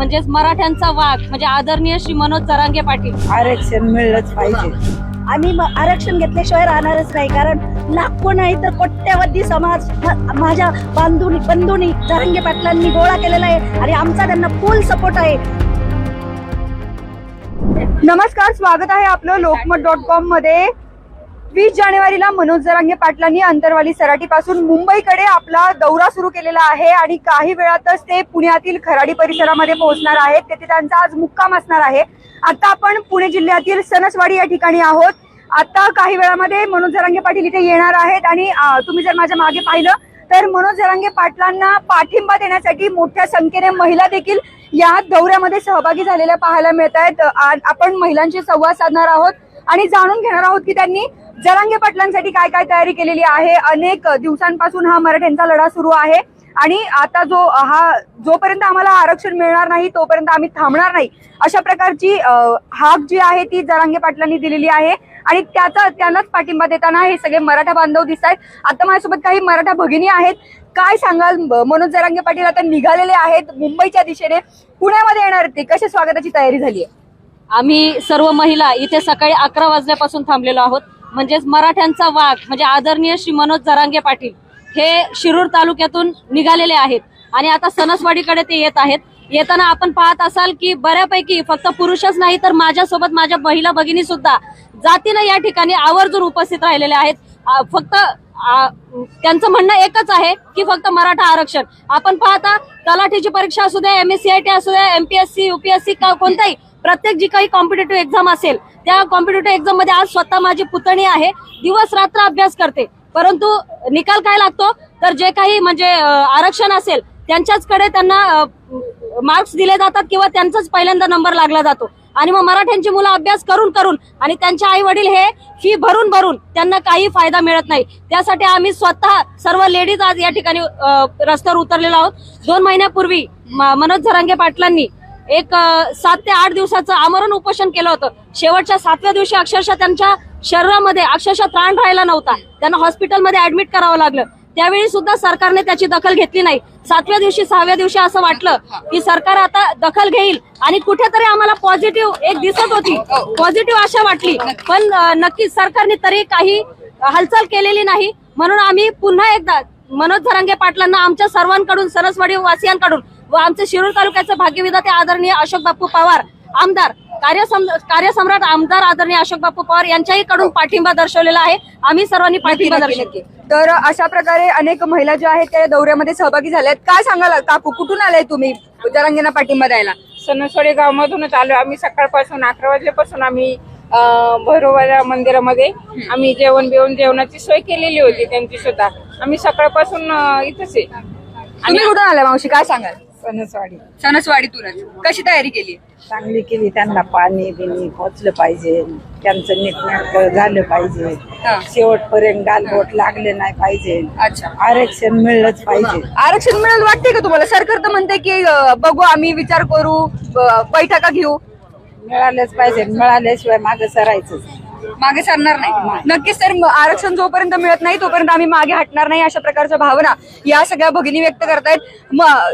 म्हणजेच मराठ्यांचा वाघ म्हणजे आदरणीय श्री मनोज जरांगे पाटील. आरक्षण मिळलंच पाहिजे. आम्ही म- आरक्षण घेतल्याशिवाय राहणारच नाही कारण लाखो नाही तर कोट्यावधी समाज म- माझ्या बांधून बंधूंनी जरंगे पाटलांनी गोळा केलेला आहे आणि आमचा त्यांना फुल सपोर्ट आहे. नमस्कार स्वागत आहे आपलं लोकमत डॉट कॉममध्ये. वीस जानेवारीला मनोज जरांगे पाटलांनी अंतरवाली सराटीपासून मुंबईकडे आपला दौरा सुरू केलेला आहे आणि काही वेळातच ते पुण्यातील खराडी परिसरामध्ये पोहोचणार आहेत. तेथे त्यांचा आज मुक्काम असणार आहे. आता आपण पुणे जिल्ह्यातील सणसवाडी या ठिकाणी आहोत. आता काही वेळामध्ये मनोज जरांगे पाटील इथे येणार आहेत आणि तुम्ही जर माझ्या मागे पाहिलं तर मनोज जरांगे पाटलांना पाठिंबा देण्यासाठी मोठ्या संख्येने महिला देखील या दौऱ्यामध्ये सहभागी झालेल्या पाहायला मिळत आहेत आपण महिलांशी संवाद साधणार आहोत आणि जाणून घेणार आहोत की त्यांनी जरांगे पाटलांसाठी काय काय तयारी केलेली आहे? अनेक दिवसांपासून हा मराठ्यांचा लढा सुरू आहे. आणि आता जो हा जोपर्यंत आम्हाला आरक्षण मिळणार नाही तोपर्यंत आम्ही थांबणार नाही. अशा प्रकारची हाक जी आहे ती जरांगे पाटलांनी दिलेली आहे. आणि त्याचा त्यांनाच पाठिंबा देताना हे सगळे मराठा बांधव दिसत आहेत. आता माझ्यासोबत काही मराठा भगिनी आहेत. काय सांगाल मनोज जरांगे पाटील? आता निघालेले आहेत मुंबईच्या दिशेने. पुण्यामध्ये येणार आहेत ते. कशा स्वागताची तयारी झाली आहे आम्ही सर्व महिला इथे सकाळी अकरा वाजल्यापासून थांबलेलो आहोत. म्हणजेच मराठ्यांचा वाघ म्हणजे आदरणीय श्री मनोज जरांगे पाटील हे शिरूर तालुक्यातून निघालेले आहेत. आणि आता सणसवाडीकडे ते येत आहेत. येताना आपण पाहत असाल की बऱ्यापैकी फक्त पुरुषच नाही तर माझ्यासोबत माझ्या महिला भगिनी सुद्धा जातीनं या ठिकाणी आवर्जून उपस्थित राहिलेले आहेत. फक्त त्यांचं म्हणणं एकच आहे की फक्त मराठा आरक्षण. आपण पाहता तलाठीची परीक्षा असू द्या M S C I T असू द्या एमपीएससी युपीएससी कोणताही प्रत्येक जी काही कॉम्पिटेटिव्ह एक्झाम असेल त्या कॉम्पिटेटिव्ह एक्झाममध्ये आज स्वतः माझी पुतणी आहे. दिवस रात्र अभ्यास करते. परंतु निकाल काय लागतो? तर जे काही म्हणजे आरक्षण असेल त्यांच्याचकडे त्यांना मार्क्स दिले जातात किंवा त्यांचाच पहिल्यांदा नंबर लागला जातो. आणि मग मराठ्यांची मुलं अभ्यास करून करून आणि त्यांचे आई वडील हे फी भरून भरून त्यांना काही फायदा मिळत नाही. त्यासाठी आम्ही स्वतः सर्व लेडीज आज या ठिकाणी रस्त्यावर उतरलेलो आहोत. दोन महिन्यापूर्वी म- मनोज झरांगे पाटलांनी एक सात ते आठ दिवसाचं आमरण उपोषण केलं होतं. शेवटच्या सातव्या दिवशी अक्षरशः त्यांच्या शरीरामध्ये अक्षरशः त्राण राहिला नव्हता. त्यांना हॉस्पिटलमध्ये ऍडमिट करावं लागलं. त्यावेळी सुद्धा सरकारने त्याची दखल घेतली नाही. सातव्या दिवशी सहाव्या दिवशी असं वाटलं की सरकार आता दखल घेईल आणि कुठेतरी आम्हाला पॉझिटिव्ह एक दिसत होती. पॉझिटिव्ह आशा वाटली. पण नक्कीच सरकारने तरी काही हालचाल केलेली नाही. म्हणून आम्ही पुन्हा एकदा मनोज धरंगे पाटलांना आमच्या सर्वांकडून सरसवाडी वासियांकडून व आमचे शिरूर तालुक्याचे भाग्यविधाते आदरणीय अशोक बापू पवार आमदार कार्यसम कार्यसम्राट आमदार आदरणीय अशोक बापू पवार यांच्याही कडून पाठिंबा दर्शवलेला आहे. आम्ही सर्वांनी पाठिंबा नक्की. तर अशा प्रकारे अनेक महिला ज्या आहेत त्या दौऱ्यामध्ये सहभागी झाल्या आहेत. काय सांगाल काकू? कुठून आलाय तुम्ही? जरांगींना पाठिंबा द्यायला. सणसोडे गावामधूनच आलो. आम्ही सकाळपासून अकरा वाजल्यापासून आम्ही भैरोबाच्या मंदिरामध्ये आम्ही जेवण बिवण जेवणाची सोय केलेली होती त्यांची सुद्धा. आम्ही सकाळपासून इथंच आहे. तुम्ही कुठून आलाय मावशी? काय सांगाल? सणसवाडी. सणसवाडीतूनच. कशी तयारी केली? चांगली केली. त्यांना पाणी बिनी पोचलं पाहिजे. त्यांचं नीटनाटक झालं पाहिजे. हा. शेवटपर्यंत गालबोट लागले नाही पाहिजे. अच्छा. आरक्षण मिळलंच पाहिजे. आरक्षण मिळेल वाटते का तुम्हाला? सरकार तर म्हणते की अं, बघू आम्ही विचार करू बैठका घेऊ. मिळालंच पाहिजे. मिळाल्याशिवाय मागे सरायचंच. मागे सरणार नाही. नक्कीच तर आरक्षण जोपर्यंत मिळत नाही तोपर्यंत आम्ही मागे हटणार नाही अशा प्रकारच्या भावना या सगळ्या भगिनी व्यक्त करतायत.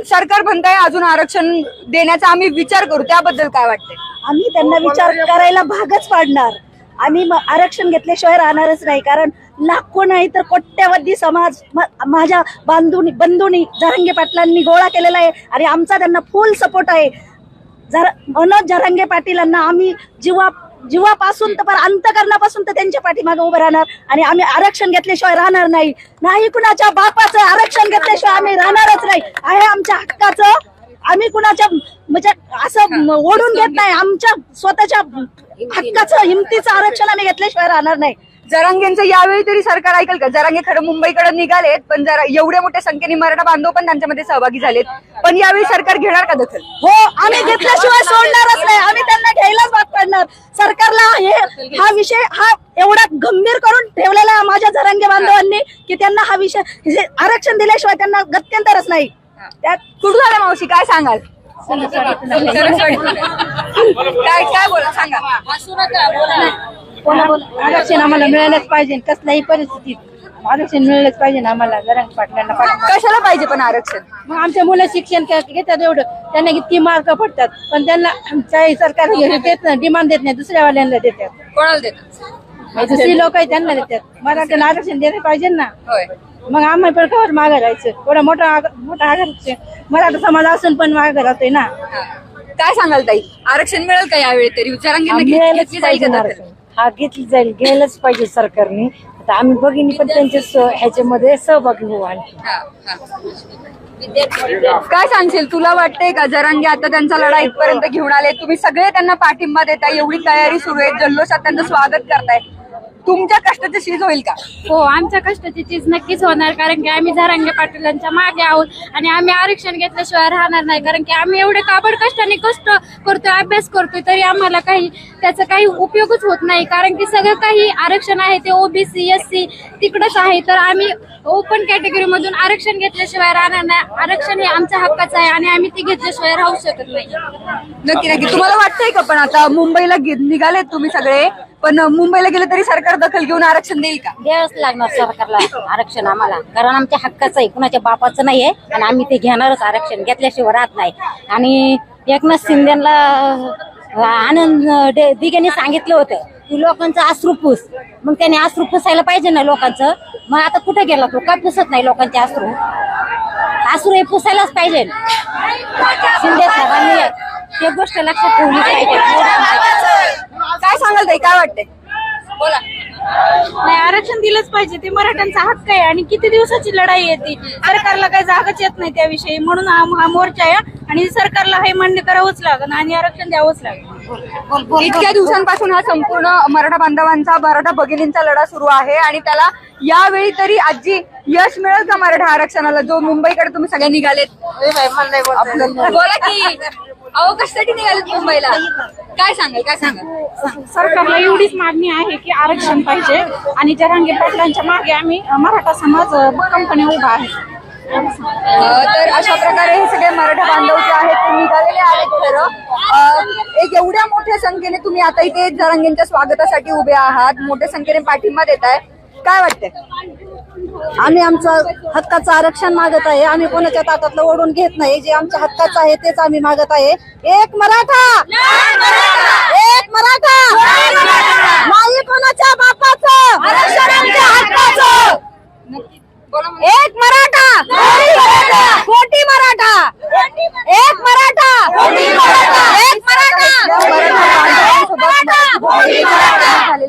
सरकार म्हणताय अजून आरक्षण देण्याचा आम्ही विचार करू. त्याबद्दल काय वाटतंय? आम्ही त्यांना विचार करायला भागच पाडणार. आम्ही आरक्षण घेतल्याशिवाय राहणारच नाही. कारण लाखो नाही तर कोट्यावधी समाज माझ्या बांधूनी बंधूनी जरंगे पाटलांनी गोळा केलेला आहे आणि आमचा त्यांना फुल सपोर्ट आहे. जर मनोज जरांगे पाटीलांना आम्ही जीवा जीवापासून तर पर अंतकरणापासून तर त्यांच्या पाठीमागे उभं राहणार. आणि आम्ही आरक्षण घेतल्याशिवाय राहणार नाही. नाही कुणाच्या बापाचं आरक्षण घेतल्याशिवाय आम्ही राहणारच नाही. आहे आमच्या हक्काचं. आम्ही कुणाच्या म्हणजे असं ओढून घेत नाही. आमच्या स्वतःच्या हक्काचं हिमतीचं आरक्षण आम्ही घेतल्याशिवाय राहणार नाही. जरांगेंचं यावेळी तरी सरकार ऐकल का? जरांगे खरं मुंबईकडे निघालेत पण जरा एवढ्या मोठ्या संख्येने मराठा बांधव पण त्यांच्यामध्ये सहभागी झालेत. पण यावेळी सरकार घेणार का दखल? हो आम्ही घेतल्याशिवाय सोडणारच नाही. आम्ही त्यांना घ्यायलाच भाग पाडणार. सरकारला हे हा विषय हा एवढा गंभीर करून ठेवलेला आहे माझ्या जरांगे बांधवांनी की त्यांना हा विषय आरक्षण दिल्याशिवाय त्यांना गत्यंतरच नाही. त्यात कुठून आल्या मावशी? काय सांगाल. काय काय बोला सांगा. आरक्षण आम्हाला मिळालंच पाहिजे कसल्याही परिस्थितीत आरक्षण मिळलंच पाहिजे आम्हाला जरांगे पाटलांना. कशाला पाहिजे पण आरक्षण? मग आमच्या मुलं शिक्षण घेतात एवढं. त्यांना किती मार्क पडतात. पण त्यांना आमच्या सरकार देत नाही डिमांड देत नाही दुसऱ्या वाल्यांना देतात. कोणाला देतात? दुसरी लोक आहेत त्यांना देतात. मराठ्याला आरक्षण दिलं पाहिजे ना. होय. मग आम्ही पण कवर मागे राहायचं. एवढा मोठा मोठा आरक्षण. मराठा समाज असून पण मागे राहतोय ना. काय सांगाल ताई? आरक्षण मिळेल का यावेळी तरी? मिळायलाच घेतली जाईल का आरक्षण. हा घेतली जाईल घ्यायलाच पाहिजे सरकारने. आता आम्ही भगिनी पण त्यांच्या स- ह्याच्यामध्ये सहभागी होऊ आणखी काय सांगशील? तुला वाटतंय का जरांगे आता त्यांचा लढा इथपर्यंत घेऊन आले? तुम्ही सगळे त्यांना पाठिंबा देताय एवढी तयारी सुरू आहे जल्लोषात त्यांचं स्वागत करताय. तुमच्या कष्टाचं शीज होईल का? हो आमच्या कष्टाची चीज नक्कीच होणार कारण की आम्ही झारांगे पाटीलांच्या मागे आहोत आणि आम्ही आरक्षण घेतल्याशिवाय राहणार नाही कारण की आम्ही एवढे काबड कष्टाने कष्ट करतोय अभ्यास करतोय तरी आम्हाला काही त्याचा काही उपयोगच होत नाही कारण की सगळं काही आरक्षण आहे ते ओबीसी एस सी तिकडच आहे तर आम्ही ओपन कॅटेगरी मधून आरक्षण घेतल्याशिवाय राहणार नाही आरक्षण हे आमच्या हक्काचं आहे आणि आम्ही ते घेतल्याशिवाय राहू शकत नाही. नक्की नक्की. तुम्हाला वाटतंय का पण आता मुंबईला गे- निघालेत तुम्ही सगळे? पण मुंबईला गेलं तरी सरकार दखल घेऊन आरक्षण देईल का? द्यावंच लागणार सरकारला आरक्षण आम्हाला. कारण आमच्या हक्काचं आहे. कुणाच्या बापाचं नाही आहे आणि आम्ही ते घेणारच आरक्षण घेतल्याशिवाय राहत नाही. आणि एकनाथ शिंदेला आनंद डे- दिघेने सांगितलं होतं की लोकांचं अश्रुपूस पुस. मग त्याने अश्रू पुसायला पाहिजे ना लोकांचं. मग आता कुठे गेला तो? काय पुसत नाही लोकांचे अश्रू? अश्रू हे पुसायलाच पाहिजे. शिंदे साहेबांनी ते गोष्ट लक्षात ठेवली पाहिजे. सांगाल ताई काय वाटतंय? बोला. नाही आरक्षण दिलंच पाहिजे. ते मराठ्यांचा हक्क आहे आणि किती दिवसाची लढाई आहे ती? सरकारला काही जागाच येत नाही त्याविषयी. म्हणून हा हा मोर्चा आहे आणि सरकारला हे मान्य करावंच लागेल आणि आरक्षण द्यावंच लागेल. इतक्या दिवसांपासून हा संपूर्ण मराठा बांधवांचा मराठा भगिनींचा लढा सुरू आहे आणि त्याला यावेळी तरी आजी यश मिळेल का मराठा आरक्षणाला? जो मुंबईकडे तुम्ही सगळे निघालेत. बोला की. अहो कशासाठी निघालेत मुंबईला? काय सांगाल काय सांगाल? सरकारला एवढीच मागणी आहे की आरक्षण पाहिजे आणि जरांगे पाटलांच्या मागे आम्ही अ, मराठा समाज भक्कमपणे उभा आहे. अ, तर अशा प्रकारे हे सगळे मराठा बांधव जे आहेत ते निघालेले आहेत खरं. अ, एक एवढ्या मोठ्या संख्येने तुम्ही आता इथे जरांगेंच्या स्वागतासाठी उभे आहात. मोठ्या संख्येने पाठिंबा देत आहे काय वाटतंय? आम्ही आमचं हक्काचं आरक्षण मागत आहे. आम्ही कोणाच्या ताटातलं ओढून घेत नाही. जे आमच्या हक्काचं आहे तेच आम्ही मागत आहे. एक मराठा!